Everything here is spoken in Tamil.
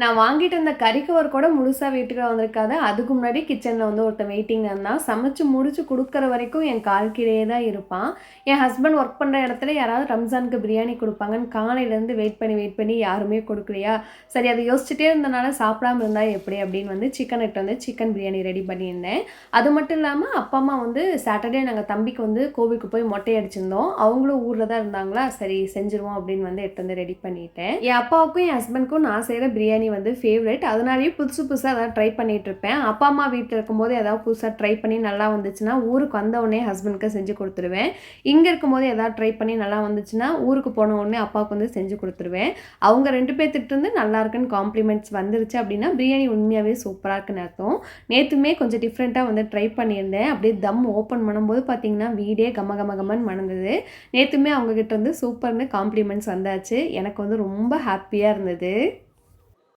நான் வாங்கிட்டு வந்த கறிக்கவர் கூட முழுசாக வீட்டுக்கு வந்திருக்காது அதுக்கு முன்னாடி கிச்சனில் வந்து ஒருத்தன் வெயிட்டிங் இருந்தான். சமைச்சு முடிச்சு கொடுக்குற வரைக்கும் என் கால் கீழே தான் இருப்பான். என் ஹஸ்பண்ட் ஒர்க் பண்ணுற இடத்துல யாராவது ரம்ஜானுக்கு பிரியாணி கொடுப்பாங்கன்னு காலையிலேருந்து வெயிட் பண்ணி வெயிட் பண்ணி யாருமே கொடுக்கலையா? சரி அதை யோசிச்சுட்டே இருந்தனால சாப்பிடாம இருந்தால் எப்படி அப்படின்னு வந்து சிக்கன் எடுத்து வந்து சிக்கன் பிரியாணி ரெடி பண்ணியிருந்தேன். அது மட்டும் இல்லாமல் அப்பா அம்மா வந்து சாட்டர்டே நாங்கள் தம்பிக்கு வந்து கோவிலுக்கு போய் மொட்டை அடிச்சிருந்தோம். அவங்களும் ஊரில் தான் இருந்தாங்களா? சரி செஞ்சுருவோம் அப்படின்னு வந்து எடுத்து வந்து ரெடி பண்ணிட்டேன். என் அப்பாவுக்கும் என் ஹஸ்பண்ட்க்கும் நான் செய்கிற பிரியாணி வந்து ஃபேவரட் அதனாலேயே புதுசு புதுசாக ஏதாவது ட்ரை பண்ணிகிட்ருப்பேன் அப்பா அம்மா வீட்டில் இருக்கும்போது ஏதாவது புதுசாக ட்ரை பண்ணி நல்லா வந்துச்சுன்னா ஊருக்கு வந்தவுடனே ஹஸ்பண்ட்க்கு செஞ்சு கொடுத்துருவேன். இங்கே இருக்கும்போது ஏதாவது ட்ரை பண்ணி நல்லா வந்துச்சுன்னா ஊருக்கு போன உடனே அப்பாவுக்கு வந்து செஞ்சு கொடுத்துருவேன். அவங்க ரெண்டு பேர்த்துக்கிட்டேருந்து இருந்து நல்லா இருக்குன்னு காம்ப்ளிமெண்ட்ஸ் வந்துருச்சு அப்படின்னா பிரியாணி உண்மையாகவே சூப்பராக இருக்குன்னு அர்த்தம். நேற்றுமே கொஞ்சம் டிஃப்ரெண்ட்டாக வந்து ட்ரை பண்ணியிருந்தேன். அப்படியே தம் ஓப்பன் பண்ணும்போது பார்த்தீங்கன்னா வீடே கம கம கமன்னு மணந்தது நேற்றுமே அவங்கக்கிட்ட வந்து சூப்பர்னு காம்ப்ளிமெண்ட்ஸ் வந்தாச்சு. எனக்கு வந்து ரொம்ப ஹாப்பியாக இருந்தது.